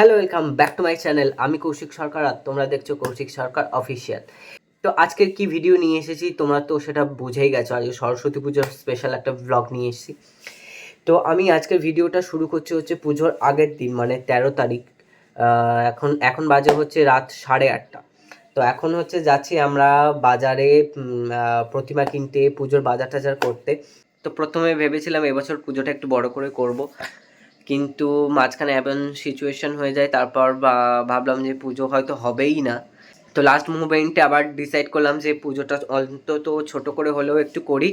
Hello welcome back to my channel আমি কৌশিক সরকার আর তোমরা দেখছ কৌশিক সরকার অফিসিয়াল তো আজকের কি ভিডিও নিয়ে এসেছি তোমরা তো সেটা বুঝেই গেছো। আজকে সরস্বতী পুজোর স্পেশাল একটা ব্লগ নিয়ে এসেছি। তো আমি আজকের ভিডিওটা শুরু করছি হচ্ছে পুজোর আগের দিন মানে তেরো তারিখ। এখন এখন বাজে হচ্ছে রাত সাড়ে আটটা। তো এখন হচ্ছে যাচ্ছি আমরা বাজারে প্রতিমা কিনতে, পুজোর বাজার টাজার করতে। তো প্রথমে ভেবেছিলাম এবছর পুজোটা একটু বড় করে করব। কিন্তু মাঝখানে এমন সিচুয়েশন হয়ে যায়, তারপর ভাবলাম যে পুজো হয়তো হবেই না। তো লাস্ট মুভমেন্টে আবার ডিসাইড করলাম যে পুজোটা অন্তত ছোট করে হলেও একটু করি।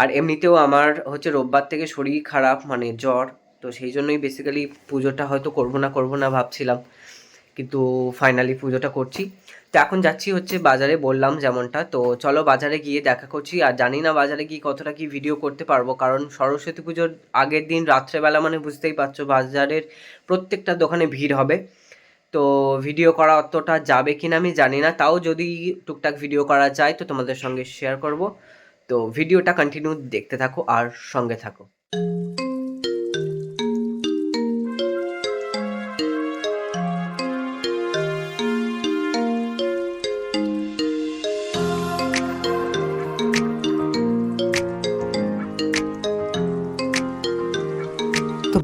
আর এমনিতেও আমার হচ্ছে রোববার থেকে শরীর খারাপ মানে জ্বর, তো সেই জন্যই বেসিক্যালি পুজোটা হয়তো করব না করব না ভাবছিলাম। কিন্তু ফাইনালি পুজোটা করছি। তো এখন যাচ্ছি হচ্ছে বাজারে বললাম যেমনটা। তো চলো বাজারে গিয়ে দেখা করছি। আর জানি না বাজারে গিয়ে কতটা কি ভিডিও করতে পারব। কারণ সরস্বতী পুজোর আগের দিন রাত্রেবেলা মানে বুঝতেই পারছ বাজারের প্রত্যেকটা দোকানে ভিড় হবে। তো ভিডিও করা অতটা যাবে কি না আমি জানি না। তাও যদি টুকটাক ভিডিও করা যায় তো তোমাদের সঙ্গে শেয়ার করব। তো ভিডিওটা কন্টিনিউ দেখতে থাকো আর সঙ্গে থাকো।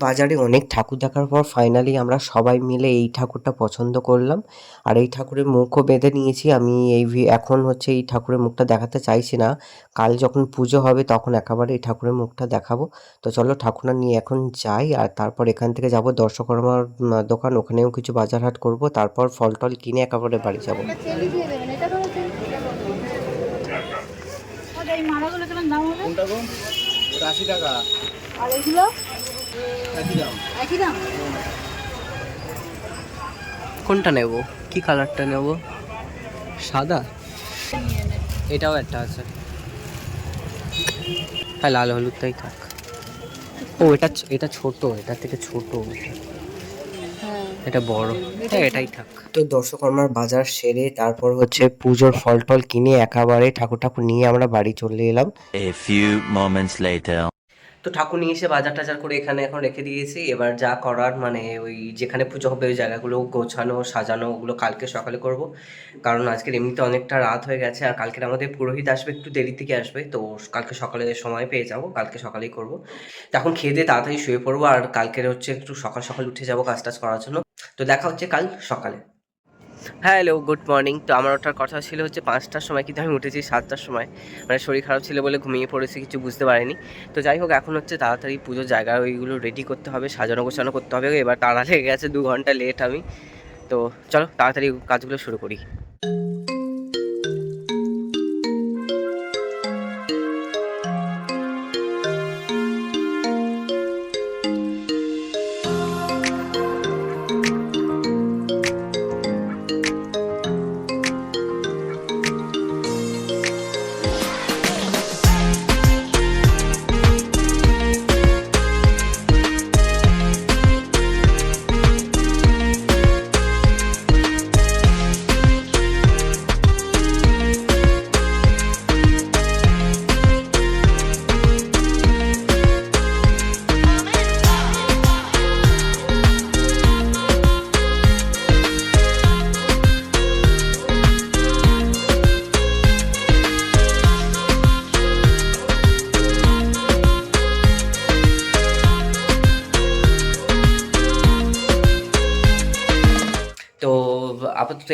বাজারে অনেক ঠাকুর দেখার পর ফাইনালি আমরা সবাই মিলে এই ঠাকুরটা পছন্দ করলাম। আর এই ঠাকুরের মুখও বেঁধে নিয়েছি। আমি এই ভি- এখন হচ্ছে এই ঠাকুরের মুখটা দেখাতে চাইছি না। কাল যখন পুজো হবে তখন একেবারে এই ঠাকুরের মুখটা দেখাবো। তো চলো ঠাকুরটা নিয়ে এখন যাই আর তারপর এখান থেকে যাব দর্শকর্মার দোকান। ওখানেও কিছু বাজার হাট করব। তারপর ফল টল কিনে একেবারে বাড়ি যাব। আচ্ছা, এই মালাগুলো কেমন দাম হবে? আশি টাকা। আর এইগুলো একই দাম। কোনটা নেব? কি কালারটা নেব? সাদা? এটাও একটা আছে। হ্যাঁ লাল হলুদটাই থাক। ও এটা এটা ছোট এটা থেকে ছোট হ্যাঁ। এটা বড়। হ্যাঁ এটাই থাক। তো দর্শকর্মার বাজার সেরে তারপর হচ্ছে পুজোর ফল টল কিনে একেবারে ঠাকুর ঠাকুর নিয়ে আমরা বাড়ি চলে এলাম। Later. তো ঠাকুর নিয়ে এসে বাজার টাজার করে এখানে এখন রেখে দিয়েছি। এবার যা করার মানে ওই যেখানে পুজো হবে ওই জায়গাগুলো গোছানো, সাজানো, ওগুলো কালকে সকালে করব। কারণ আজকের এমনিতে অনেকটা রাত হয়ে গেছে আর কালকের আমাদের পুরোহিত আসবে একটু দেরি থেকে আসবে। তো কালকে সকালে সময় পেয়ে যাব, কালকে সকালেই করব। এখন খেয়ে দিয়ে তাড়াতাড়ি শুয়ে পড়ব আর কালকের হচ্ছে একটু সকাল সকাল উঠে যাব কাজ টাজ করার জন্য। তো দেখা হচ্ছে কাল সকালে। Hello, good morning. তো আমার ওঠার কথা ছিল হচ্ছে পাঁচটার সময়, কিন্তু আমি উঠেছি সাতটার সময়। মানে শরীর খারাপ ছিল বলে ঘুমিয়ে পড়েছি, কিছু বুঝতে পারিনি। তো যাই হোক, এখন হচ্ছে তাড়াতাড়ি পুজোর জায়গা ওইগুলো রেডি করতে হবে, সাজানো গোছানো করতে হবে। এবার তাড়া লেগে গেছে, দু ঘণ্টা লেট আমি। তো চলো, তাড়াতাড়ি কাজগুলো শুরু করি।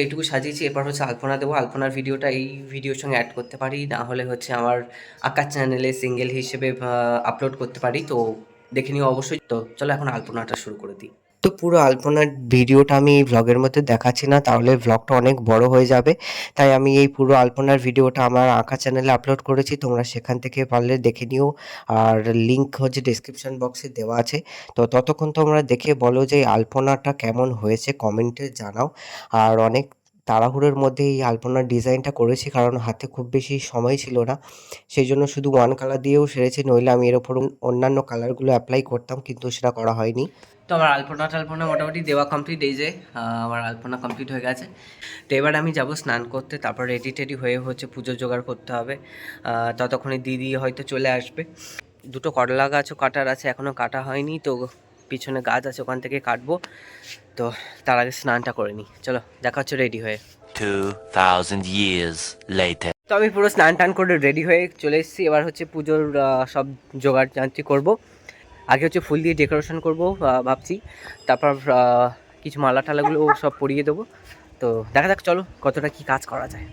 এইটুকু সাজিয়েছি। এরপর হচ্ছে আলপনা দেবো। আলপনার ভিডিওটা এই ভিডিওর সঙ্গে অ্যাড করতে পারি। না হলে হচ্ছে আমার আঁকার চ্যানেলে সিঙ্গেল হিসেবে আপলোড করতে পারি। তো দেখে নিও অবশ্যই। তো চলো এখন আলপনাটা শুরু করে দিই। তো পুরো আলপনার ভিডিওটা আমি এই ভ্লগের মধ্যে দেখাচ্ছি না, তাহলে ভ্লগটা অনেক বড় হয়ে যাবে। তাই আমি এই পুরো আলপনার ভিডিওটা আমার আঁকা চ্যানেলে আপলোড করেছি। তোমরা সেখান থেকে পারলে দেখে নিও। আর লিঙ্ক হচ্ছে ডিসক্রিপশন বক্সে দেওয়া আছে। তো ততক্ষণ তোমরা দেখে বলো যে আলপনাটা কেমন হয়েছে কমেন্টে জানাও। আর অনেক তাড়াহুড়োর মধ্যে এই আলপনার ডিজাইনটা করেছি, কারণ হাতে খুব বেশি সময় ছিল না। সেই জন্য শুধু ওয়ান কালার দিয়েও সেরেছি, নইলে আমি এর ওপর অন্যান্য কালারগুলো অ্যাপ্লাই করতাম, কিন্তু সেটা করা হয়নি। তো আমার আলপনা টালপনা মোটামুটি দেওয়া কমপ্লিট এই যে আমার আলপনা কমপ্লিট হয়ে গেছে। তো এবার আমি যাব স্নান করতে, তারপর রেডি টেডি হয়ে হচ্ছে পুজো জোগাড় করতে হবে। ততক্ষণে দিদি হয়তো চলে আসবে। দুটো করলা গাছও কাটার আছে এখনও কাটা হয়নি, তো পিছনে গাছ আছে ওখান থেকে কাটবো। তো তার আগে স্নানটা করে নিই। চলো দেখা হচ্ছে রেডি হয়ে। 2,000 years later. তো আমি পুরো স্নান টান করে রেডি হয়ে চলে এসেছি। এবার হচ্ছে পুজোর সব জোগাড় যান্ত্রিক করব। আগে হচ্ছে ফুল দিয়ে ডেকোরেশন করব ভাবছি। তারপর কিছু মালা টালাগুলো সব পরিয়ে দেবো। তো দেখা যাক চলো কতটা কি কাজ করা যায়।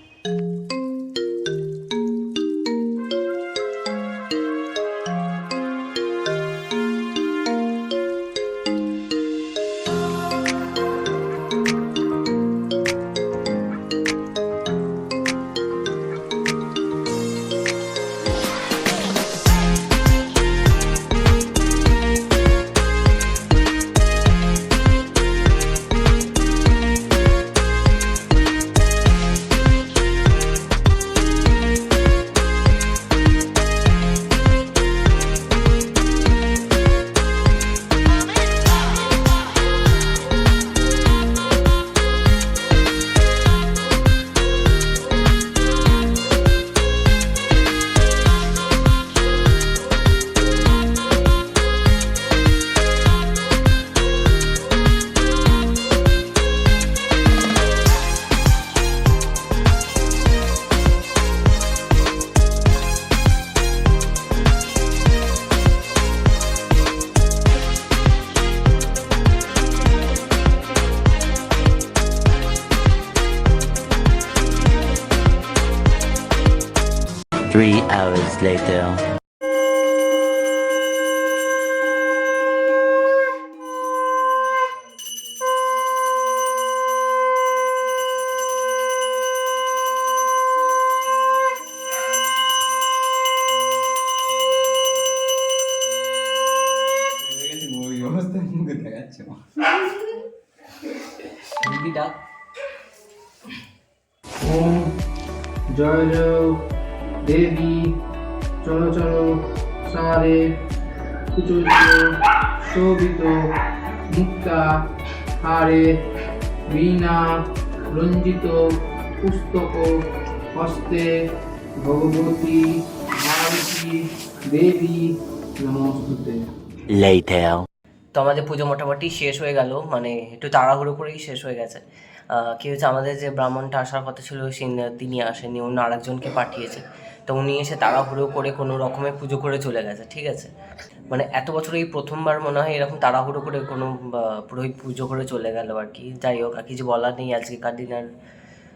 Three hours later. ওই দেবী চলো চলো সারে কুচুর্য শোভিত মুক্তা হারে বীণা রঞ্জিত পুস্তক হস্তে ভগবতী ভারতী দেবী নমস্তুতে। Later. তো আমাদের পুজো মোটামুটি শেষ হয়ে গেল মানে একটু তাড়াহুড়ো করেই শেষ হয়ে গেছে। আহ, কি হয়েছে আমাদের যে ব্রাহ্মণটা আসার কথা ছিল সে তিনি আসেনি অন্য আরেকজনকে পাঠিয়েছে। তো উনি এসে তাড়াহুড়ো করে কোনো রকমে পুজো করে চলে গেছে ঠিক আছে? মানে এত বছর এই প্রথমবার মনে হয় এরকম তাড়াহুড়ো করে কোনো পুরোহিত পুজো করে চলে গেল আর কি। যাই হোক আর কিছু বলার নেই আজকেকার দিন আর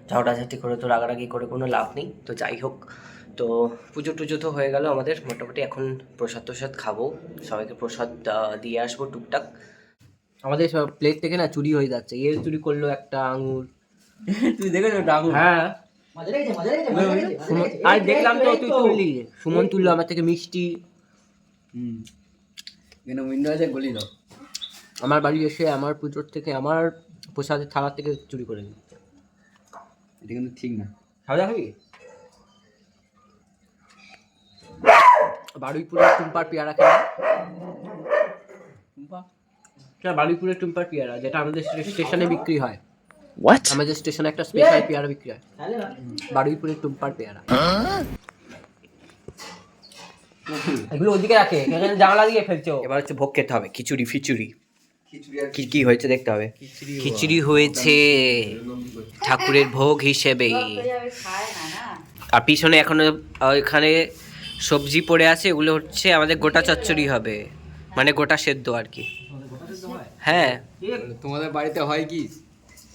ঝগড়াঝাটি করে তো রাগারাগি করে কোনো লাভ নেই। তো যাই হোক তো পুজো টুজো তো হয়ে গেল আমাদের মোটামুটি এখন প্রসাদ প্রসাদ খাব সবাইকে প্রসাদ দিয়ে আসব টুকটাক। আমাদের সব প্লেট থেকে না চুরি হয়ে যাচ্ছে এর চুরি করল একটা আঙুর। তুই দেখেছ আঙুর? হ্যাঁ। আর দেখলাম তো তুই তুললি সুমন তুললো আমার থেকে মিষ্টি। হুম। কেন উইন্ডো আছে গলি দাও। আমার বাড়ি এসে আমার পুজোর থেকে আমার প্রসাদের থালার থেকে চুরি করে নিচ্ছে এটা কিন্তু ঠিক না। খাওয়া দাওয়া হয়ে বারুইপুরের টুম্পার পেয়ারা খেলাম এটা বারুইপুরের টুম্পার পেয়ারা যেটা আমাদের স্টেশনে বিক্রি হয়। What? আমাদের স্টেশনে একটা স্পেশাল পেয়ারা বিক্রি হয়। বারুইপুরের টুম্পার পেয়ারা। এগুলো ওদিকে রাখে এখানে জানলা দিয়ে ফেলছো এবার হচ্ছে ভোগ খেতে হবে খিচুড়ি ফিচুড়ি খিচুড়ি কি কি হয়েছে দেখতে হবে? খিচুড়ি হয়েছে ঠাকুরের ভোগ হিসেবে। আর পিছনে এখনও এখানে সবজি পড়ে আছে এগুলো হচ্ছে আমাদের গোটা চচ্চড়ি হবে। মানে গোটা সেদ্ধ আর কি। হ্যাঁ। তোমাদের বাড়িতে হয় কি?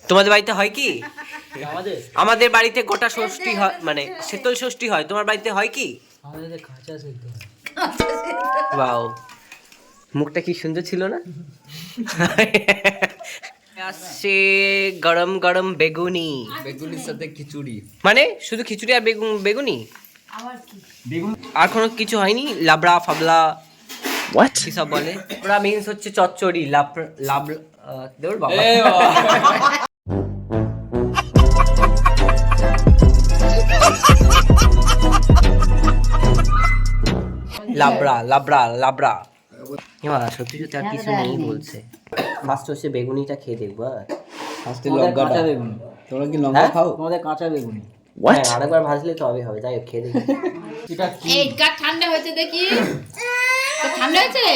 তোমাদের বাড়িতে হয় কি? আমাদের? বাড়িতে গোটা ষষ্ঠী হয় মানে শীতল ষষ্ঠী হয়। তোমার বাড়িতে হয় কি? বাও মুখটা কি সুন্দর ছিল না? আসছে গরম গরম বেগুনি। বেগুনির সাথে খিচুড়ি। মানে শুধু খিচুড়ি আর বেগুন বেগুনি? বেগুন। আর কোনো কিছু হয়নি? লাবড়া ফাবলা What? কি সব বলে? ওরা মিন্স হচ্ছে চচ্চড়ি লাব লাব দেওর বাবা। লাবড়া লাবড়া লাবড়া। এমা সত্যি সত্যি আর কিছু নেই বলছে। ফার্স্ট হচ্ছে বেগুনিটা খেয়ে দেখব ফার্স্টে লঙ্কাটা। বেগুন। তোমরা কি লঙ্কা খাও? তোমাদের কাঁচা বেগুনি। What? হ্যাঁ, আরেকবার ভাজলে তবে হবে যাই খেয়ে দেখি। এটা কি? ঠান্ডা হয়েছে দেখি। ঠান্ডা হয়েছে?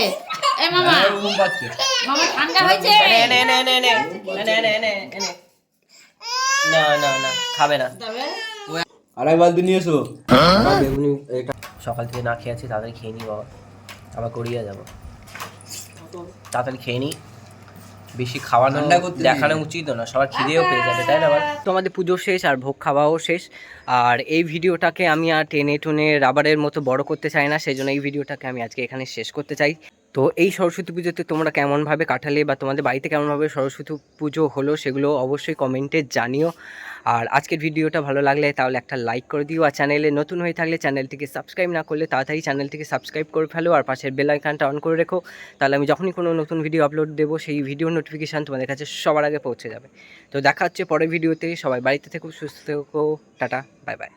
এ মামা। ঘুম পাচ্ছে। মামা ঠান্ডা হয়েছে? এনে এনে এনে এনে এনে এনে এনে এনে এনে না না না। খাবে না। আড়াই বালতি নিয়ে এসো। বেগুনি এটা সকাল থেকে না খেয়ে আছি তাড়াতাড়ি খেয়ে নি বাবা। আবার গড়িয়ে যাব। তাড়াতাড়ি খেয়ে নি। বেশি খাওয়া ঠান্ডা করতে দেখানো উচিত না সবার খিদেও পেয়ে যাবে তাই না তোমাদের পুজো শেষ আর ভোগ খাওয়াও শেষ। আর এই ভিডিওটাকে আমি আর টেনে টুনে রাবারের মতো বড় করতে চাই না সেই জন্য এই ভিডিওটাকে আমি আজকে এখানে শেষ করতে চাই। তো এই সরস্বতী পুজোতে তোমরা কেমনভাবে কাটালে বা তোমাদের বাড়িতে কেমনভাবে সরস্বতী পুজো হলো সেগুলো অবশ্যই কমেন্টে জানিও। আর আজকের ভিডিওটা ভালো লাগলে তাহলে একটা লাইক করে দিও। আর চ্যানেলে নতুন হয়ে থাকলে চ্যানেলটিকে সাবস্ক্রাইব না করলে তাড়াতাড়ি চ্যানেলটিকে সাবস্ক্রাইব করে ফেলো আর পাশের বেল আইকনটা অন করে রেখো। তাহলে আমি যখনই কোনো নতুন ভিডিও আপলোড দেবো, সেই ভিডিও নোটিফিকেশান তোমাদের কাছে সবার আগে পৌঁছে যাবে। তো দেখা হচ্ছে পরের ভিডিওতে। সবাই বাড়িতে থেকো, সুস্থ থেকো। Tata, bye bye.